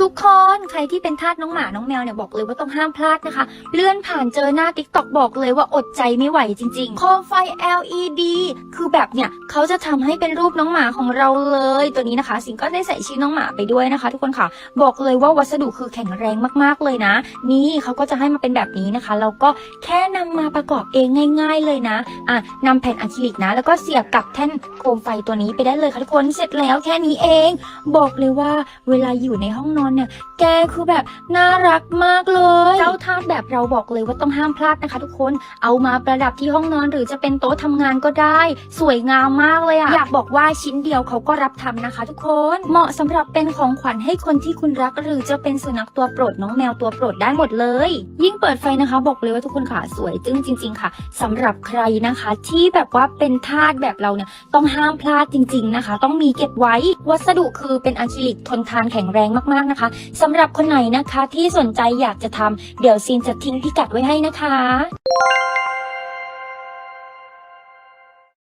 ทุกคนใครที่เป็นทาสน้องหมาน้องแมวเนี่ยบอกเลยว่าต้องห้ามพลาดนะคะ เลื่อนผ่านเจอหน้า t ิ k t o k บอกเลยว่าอดใจไม่ไหวจริงๆ โคมไฟ LED คือแบบเนี่ยเขาจะทำให้เป็นรูปน้องหมาของเราเลยตัวนี้นะคะ สิงก็ได้ใส่ชื่อน้องหมาไปด้วยนะคะ ทุกคนค่ะ บอกเลยว่าวัสดุคือแข็งแรงมากๆเลยนะ นี่เขาก็จะให้มาเป็นแบบนี้นะคะแล้วก็แค่นำมาประกอบเองง่าย ๆ เลยนะอะนำแผ่นอะคริลิกนะ แล้วก็เสียบกับแท่นโคมไฟตัวนี้ไปได้เลยค่ะทุกคนเสร็จแล้วแค่นี้เอง บอกเลยว่าเวลาอยู่ในห้องนอนเนี่ย แกคือแบบน่ารักมากเลยาทาสแบบเราบอกเลยว่าต้องห้ามพลาดนะคะ ทุกคน เอามาประดับที่ห้องนอนหรือจะเป็นโต๊ะทำงานก็ได้ สวยงามมากเลยอะอยากบอกว่าชิ้นเดียวเขาก็รับทำนะคะ ทุกคน เหมาะสำหรับเป็นของขวัญให้คนที่คุณรัก หรือจะเป็นสุนัขตัวโปรดน้องแมวตัวโปรดได้หมดเลย ยิ่งเปิดไฟนะคะ บอกเลยว่าทุกคนค่ะสวยจึ้งจริง ๆ ค่ะสำหรับใครนะคะ ที่แบบว่าเป็นทาสแบบเราเนี่ยต้องห้ามพลาดจริง ๆนะคะ ต้องมีเก็บไว้ วัสดุคือเป็นอะคริลิกทนทานแข็งแรงมากๆนะคะสำหรับคนไหนนะคะที่สนใจอยากจะทำเดี๋ยวซีนจะทิ้งพิกัดไว้ให้นะคะ